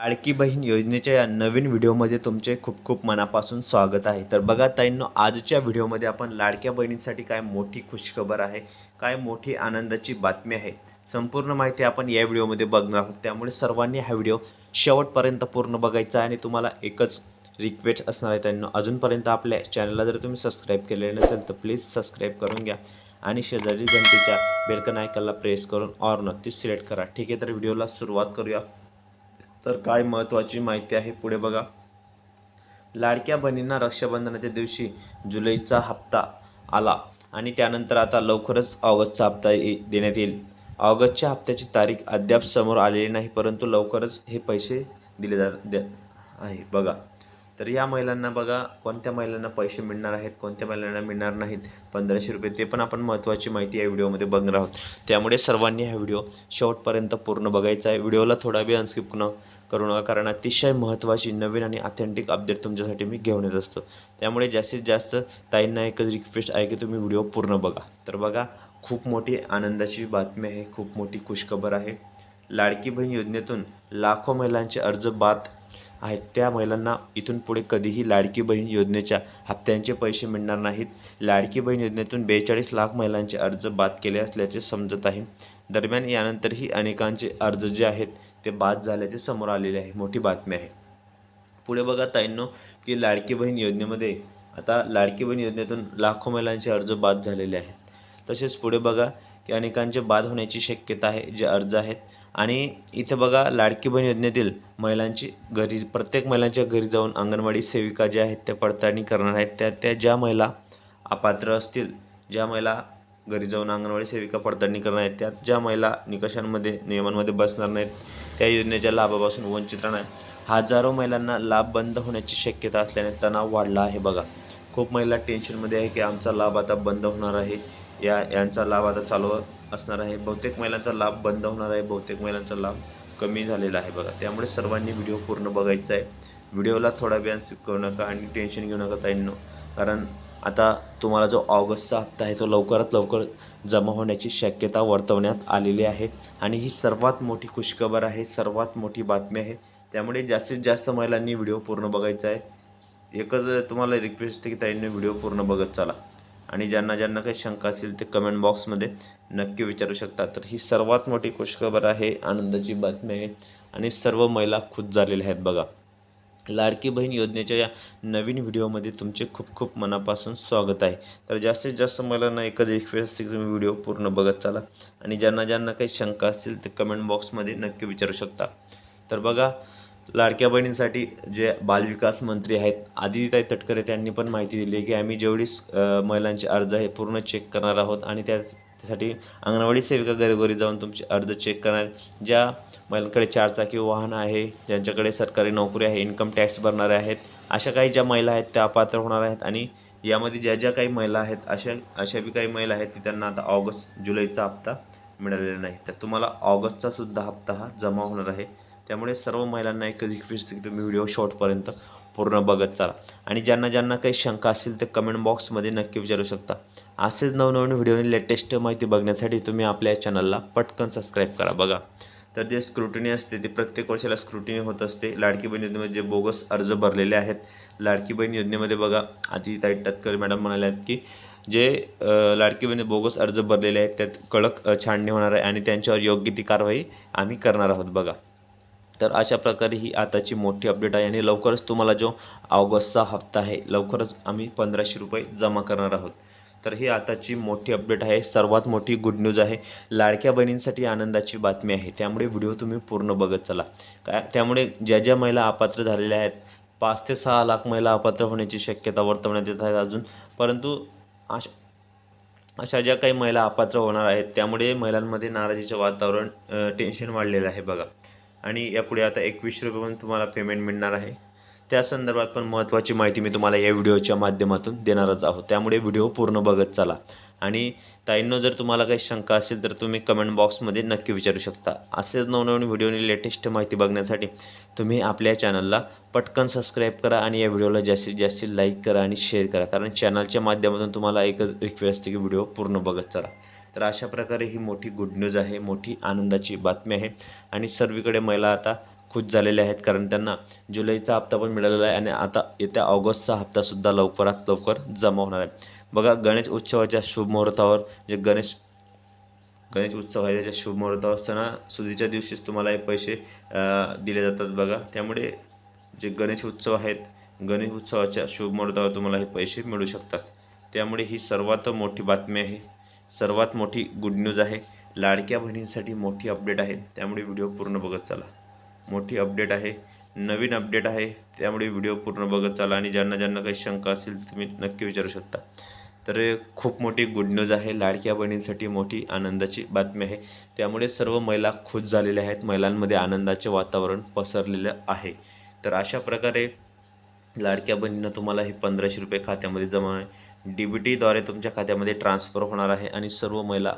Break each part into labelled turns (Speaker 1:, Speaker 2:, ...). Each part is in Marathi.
Speaker 1: लाडकी बहीण योजनेच्या या नवीन व्हिडिओमध्ये तुमचे खूप खूप मनापासून स्वागत आहे. तर बघा ताईंनो आजच्या व्हिडिओमध्ये आपण लाडक्या बहिणींसाठी काय मोठी खुशखबर आहे काय मोठी आनंदाची बातमी आहे संपूर्ण माहिती आपण या व्हिडिओमध्ये बघणार आहोत. त्यामुळे सर्वांनी हा व्हिडिओ शेवटपर्यंत पूर्ण बघायचा आहे आणि तुम्हाला एकच रिक्वेस्ट असणार आहे त्यांना अजूनपर्यंत आपल्या चॅनलला जर तुम्ही सबस्क्राईब केले नसेल तर प्लीज सबस्क्राईब करून घ्या आणि शेजारी घंटीच्या बेलकन आयकनला प्रेस करून ऑर नक्कीच सिलेक्ट करा. ठीक आहे तर व्हिडिओला सुरुवात करूया. तर काय महत्त्वाची माहिती आहे पुढे बघा. लाडक्या बहिणींना रक्षाबंधनाच्या दिवशी जुलैचा हप्ता आला आणि त्यानंतर आता लवकरच ऑगस्टचा हप्ता ये देण्यात येईल. ऑगस्टच्या हप्त्याची तारीख अद्याप समोर आलेली नाही परंतु लवकरच हे पैसे दिले जात आहे. बघा. तर या महिलांना बघा कोणत्या महिलांना पैसे मिळणार आहेत कोणत्या महिलांना मिळणार नाहीत? पंधराशे रुपये ते पण आपण महत्त्वाची माहिती या व्हिडिओमध्ये बघणार आहोत. त्यामुळे सर्वांनी हा व्हिडिओ शेवटपर्यंत पूर्ण बघायचा आहे. व्हिडिओला थोडा वेळ अनस्किप न करू नका कारण अतिशय महत्त्वाची नवीन आणि ऑथेंटिक अपडेट तुमच्यासाठी मी घेऊन येत असतो. त्यामुळे जास्तीत जास्त ताईंना एकच रिक्वेस्ट आहे की तुम्ही व्हिडिओ पूर्ण बघा. तर बघा खूप मोठी आनंदाची बातमी आहे खूप मोठी खुशखबर आहे. लाडकी बहीण योजनेतून लाखो महिलांचे अर्ज बाद आहेत. त्या महिलांना इथून पुढे कधीही लाडकी बहीण योजनेच्या हप्त्यांचे पैसे मिळणार नाहीत. लाडकी बहीण योजनेतून बेचाळीस लाख महिलांचे अर्ज बाद केले असल्याचे समजत आहे. दरम्यान यानंतरही अनेकांचे अर्ज जे आहेत ते बाद झाल्याचे समोर आलेले आहे. मोठी बातमी आहे. पुढे बघा ताईंनो की लाडकी बहीण योजनेमध्ये आता लाडकी बहीण योजनेतून लाखो महिलांचे अर्ज बाद झालेले आहेत. तसेच पुढे बघा की अनेकांचे बाद होण्याची शक्यता आहे. जे अर्ज आहेत आणि इथे बघा लाडकी बहीण योजनेतील महिलांची घरी प्रत्येक महिलांच्या घरी जाऊन अंगणवाडी सेविका ज्या आहेत त्या पडताळणी करणार आहेत. त्या त्या ज्या महिला अपात्र असतील ज्या महिला घरी जाऊन अंगणवाडी सेविका पडताळणी करणार आहेत त्यात ज्या महिला निकषांमध्ये नियमांमध्ये बसणार नाहीत त्या योजनेच्या लाभापासून वंचित राहणार हजारो महिलांना लाभ बंद होण्याची शक्यता असल्याने तणाव वाढला आहे बघा. खूप महिला टेन्शनमध्ये आहे की आमचा लाभ आता बंद होणार आहे. या यांचा लाभ आता चालू असणार आहे. बहुतेक महिलांचा लाभ बंद होणार आहे. बहुतेक महिलांचा लाभ कमी झालेला आहे बघा. त्यामुळे सर्वांनी व्हिडिओ पूर्ण बघायचा आहे. व्हिडिओला थोडा वेळ करू नका आणि टेन्शन घेऊ नका ताईंनो. कारण आता तुम्हाला जो ऑगस्टचा हप्ता आहे तो लवकरात लवकर जमा होण्याची शक्यता वर्तवण्यात आलेली आहे. आणि ही सर्वात मोठी खुशखबर आहे. सर्वात मोठी बातमी आहे. त्यामुळे जास्तीत जास्त महिलांनी व्हिडिओ पूर्ण बघायचा आहे. एकच तुम्हाला रिक्वेस्ट आहे की ताईंनी व्हिडिओ पूर्ण बघत चला. आणि ज्यांना ज्यांना काही शंका असेल ते कमेंट बॉक्समध्ये नक्की विचारू शकता. तर ही सर्वात मोठी खुशखबर आहे आनंदाची बातमी आहे. आणि सर्व महिला खुश झालेल्या आहेत बघा. लाडकी बहीण योजनेच्या या नवीन व्हिडिओमध्ये तुमचे खूप खूप मनापासून स्वागत आहे. तर जास्तीत जास्त महिलांना एकच रिक्वेस्ट असते की तुम्ही व्हिडिओ पूर्ण बघत चाला. आणि ज्यांना ज्यांना काही शंका असतील ते कमेंट बॉक्समध्ये नक्की विचारू शकता. तर बघा लाडक्या बहिणींसाठी जे बालविकास मंत्री आहेत आदिताई तटकरे त्यांनी पण माहिती दिली आहे की आम्ही जेवढी महिलांचे अर्ज हे पूर्ण चेक करणार आहोत आणि त्यासाठी अंगणवाडी सेविका घरोघरी जाऊन तुमचे अर्ज चेक करणार ज्या महिलांकडे चारचाकी वाहन आहे ज्यांच्याकडे सरकारी नोकरी आहे इन्कम टॅक्स भरणारे आहेत अशा काही ज्या महिला आहेत त्या पात्र होणार आहेत आणि यामध्ये ज्या ज्या काही महिला आहेत अशा अशा बी काही महिला आहेत की त्यांना आता ऑगस्ट जुलैचा हप्ता मिळालेला नाही. तर तुम्हाला ऑगस्टचा सुद्धा हप्ता हा जमा होणार आहे. त्यामुळे सर्व महिलांना एक रिक्वेस्ट की तुम्ही व्हिडिओ शॉर्टपर्यंत पूर्ण बघत चाला. आणि ज्यांना ज्यांना काही शंका असतील ते कमेंट बॉक्समध्ये नक्की विचारू शकता. असेच नवनवीन व्हिडिओने लेटेस्ट माहिती बघण्यासाठी तुम्ही आपल्या चॅनलला पटकन सबस्क्राईब करा बघा. तर जे स्क्रुटिनी असते ते प्रत्येक वर्षाला स्क्रुटिनी होत असते. लाडकी बहीण योजनेमध्ये जे बोगस अर्ज भरलेले आहेत लाडकी बहीण योजनेमध्ये बघा आधी ताई टटकर मॅडम म्हणाले आहेत की जे लाडकी बहिणी बोगस अर्ज भरलेले आहेत त्यात कडक अ, छाननी होणार आहे आणि त्यांच्यावर योग्य ती कारवाई आम्ही करणार आहोत बघा. तर अशा प्रकारे ही आताची मोठी अपडेट आहे आणि लवकरच तुम्हाला जो ऑगस्टचा हप्ता आहे लवकरच आम्ही पंधराशे रुपये जमा करणार आहोत. तर ही आताची मोठी अपडेट आहे. सर्वात मोठी गुड न्यूज आहे. लाडक्या बहिणींसाठी आनंदाची बातमी आहे. त्यामुळे व्हिडिओ तुम्ही पूर्ण बघत चला. काय त्यामुळे ज्या ज्या महिला अपात्र झालेल्या आहेत पाच ते सहा लाख महिला अपात्र होण्याची शक्यता वर्तवण्यात येत आहे अजून. परंतु अशा अशा ज्या काही महिला अपात्र होणार आहेत त्यामुळे महिलांमध्ये नाराजीचं वातावरण टेन्शन वाढलेलं आहे बघा. आणि यापुढे आता एकवीसशे रुपये तुम्हाला पेमेंट मिळणार आहे. त्या संदर्भात पण महत्त्वाची माहिती मी तुम्हाला या व्हिडिओच्या माध्यमातून देणारच आहोत. त्यामुळे व्हिडिओ पूर्ण बघत चला. आणि ताईंनो जर तुम्हाला काही शंका असेल तर तुम्ही कमेंट बॉक्समध्ये नक्की विचारू शकता. असेच नवनवीन व्हिडिओनी लेटेस्ट माहिती बघण्यासाठी तुम्ही आपल्या चॅनलला पटकन सबस्क्राईब करा आणि या व्हिडिओला जास्तीत जास्त लाईक करा आणि शेअर करा. कारण चॅनलच्या माध्यमातून तुम्हाला एकच रिक्वेस्ट आहे की व्हिडिओ पूर्ण बघत चला. तर अशा प्रकारे ही मोठी गुड न्यूज आहे मोठी आनंदाची बातमी आहे. आणि सर्वीकडे महिला आता खुश झालेल्या आहेत कारण त्यांना जुलैचा हप्ता पण मिळालेला आहे आणि आता येत्या ऑगस्टचा हप्तासुद्धा लवकरात लवकर जमा होणार आहे. बघा गणेश उत्सवाच्या शुभमुहूर्तावर जे गणेश गणेश उत्सव आहे त्याच्या शुभमुहूर्तावर सणासुदीच्या दिवशीच तुम्हाला हे पैसे दिले जातात बघा. त्यामुळे जे गणेश उत्सव आहेत गणेश उत्सवाच्या शुभमुहूर्तावर तुम्हाला हे पैसे मिळू शकतात. त्यामुळे ही सर्वात मोठी बातमी आहे. सर्वात मोठी गुड न्यूज आहे. लाडक्या बहिणींसाठी मोठी अपडेट आहे. त्यामुळे व्हिडिओ पूर्ण बघत चला. मोठी अपडेट आहे. नवीन अपडेट आहे. त्यामुळे व्हिडिओ पूर्ण बघत चाला. आणि ज्यांना ज्यांना काही शंका असेल तुम्ही नक्की विचारू शकता. तर खूप मोठी गुड न्यूज आहे. लाडक्या बहिणींसाठी मोठी आनंदाची बातमी आहे. त्यामुळे सर्व महिला खुश झालेल्या आहेत. महिलांमध्ये आनंदाचे वातावरण पसरलेलं आहे. तर अशा प्रकारे लाडक्या बहिणींना तुम्हाला हे पंधराशे रुपये खात्यामध्ये जमा डी बी टीद्वारे तुमच्या खात्यामध्ये ट्रान्सफर होणार आहे आणि सर्व महिला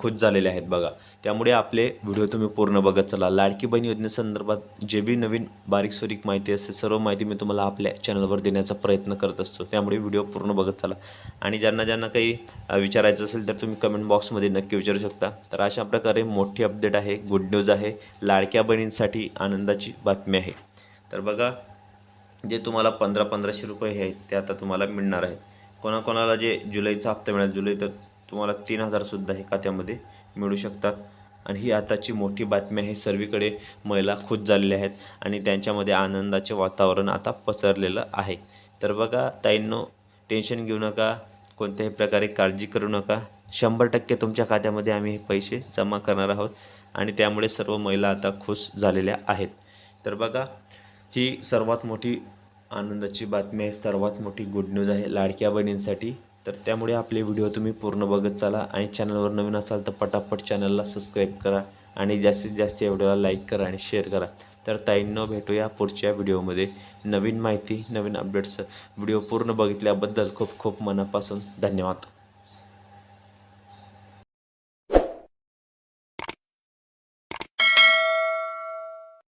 Speaker 1: खुश झालेल्या आहेत बघा. त्यामुळे आपले व्हिडिओ तुम्ही पूर्ण बघत चला. लाडकी बहीण योजनेसंदर्भात जे बी नवीन बारीक सोरीक माहिती असते सर्व माहिती मी तुम्हाला आपल्या चॅनलवर देण्याचा प्रयत्न करत असतो. त्यामुळे व्हिडिओ पूर्ण बघत चला. आणि ज्यांना ज्यांना काही विचारायचं असेल तर तुम्ही कमेंट बॉक्समध्ये नक्की विचारू शकता. तर अशा प्रकारे मोठी अपडेट आहे गुड न्यूज आहे. लाडक्या बहिणींसाठी आनंदाची बातमी आहे. तर बघा जे तुम्हाला पंधरा पंधराशे रुपये हे आहेत ते आता तुम्हाला मिळणार आहेत. कोणाकोणाला जे जुलैचा हप्ता मिळाला जुलै तर तुम्हाला तीन हजारसुद्धा हे खात्यामध्ये मिळू शकतात. आणि ही आताची मोठी बातमी आहे सर्वीकडे महिला खुश झालेल्या आहेत आणि त्यांच्यामध्ये आनंदाचे वातावरण आता पसरलेलं आहे. तर बघा ताईंनो टेन्शन घेऊ नका कोणत्याही प्रकारे काळजी करू नका. शंभर टक्के तुमच्या खात्यामध्ये आम्ही हे पैसे जमा करणार आहोत आणि त्यामुळे सर्व महिला आता खुश झालेल्या आहेत. तर बघा ही सर्वात मोठी आनंदाची बातमी आहे. सर्वात मोठी गुड न्यूज आहे लाडक्या बहिणींसाठी. तर त्यामुळे आपले व्हिडिओ तुम्ही पूर्ण बघत चाला आणि चॅनलवर नवीन असाल तर पटापट चॅनलला सबस्क्राईब करा आणि जास्तीत जास्त या व्हिडिओला लाईक करा आणि शेअर करा. तर ताईंनो भेटूया पुढच्या व्हिडिओमध्ये नवीन माहिती नवीन अपडेट्स व्हिडिओ पूर्ण बघितल्याबद्दल खूप खूप मनापासून धन्यवाद.